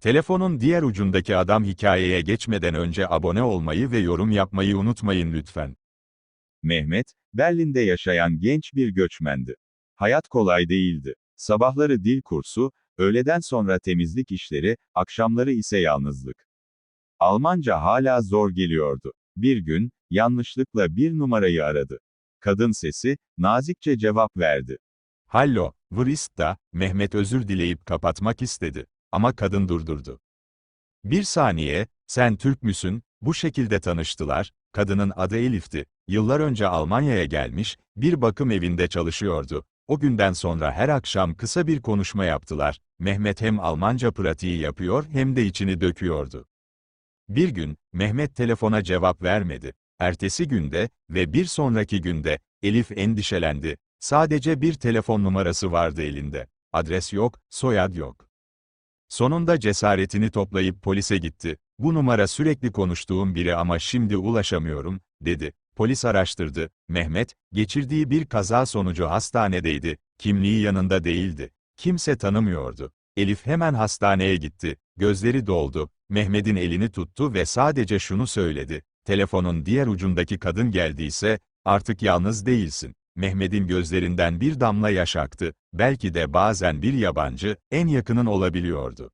Telefonun diğer ucundaki adam hikayeye geçmeden önce abone olmayı ve yorum yapmayı unutmayın lütfen. Mehmet, Berlin'de yaşayan genç bir göçmendi. Hayat kolay değildi. Sabahları dil kursu, öğleden sonra temizlik işleri, akşamları ise yalnızlık. Almanca hala zor geliyordu. Bir gün, yanlışlıkla bir numarayı aradı. Kadın sesi, nazikçe cevap verdi. Hallo, Vrist da, Mehmet özür dileyip kapatmak istedi. Ama kadın durdurdu. Bir saniye, sen Türk müsün? Bu şekilde tanıştılar, kadının adı Elif'ti. Yıllar önce Almanya'ya gelmiş, bir bakım evinde çalışıyordu. O günden sonra her akşam kısa bir konuşma yaptılar. Mehmet hem Almanca pratiği yapıyor hem de içini döküyordu. Bir gün, Mehmet telefona cevap vermedi. Ertesi günde ve bir sonraki günde, Elif endişelendi. Sadece bir telefon numarası vardı elinde. Adres yok, soyad yok. Sonunda cesaretini toplayıp polise gitti. Bu numara sürekli konuştuğum biri ama şimdi ulaşamıyorum, dedi. Polis araştırdı. Mehmet, geçirdiği bir kaza sonucu hastanedeydi. Kimliği yanında değildi. Kimse tanımıyordu. Elif hemen hastaneye gitti. Gözleri doldu. Mehmet'in elini tuttu ve sadece şunu söyledi. Telefonun diğer ucundaki kadın geldiyse, artık yalnız değilsin. Mehmet'in gözlerinden bir damla yaş aktı. Belki de bazen bir yabancı, en yakının olabiliyordu.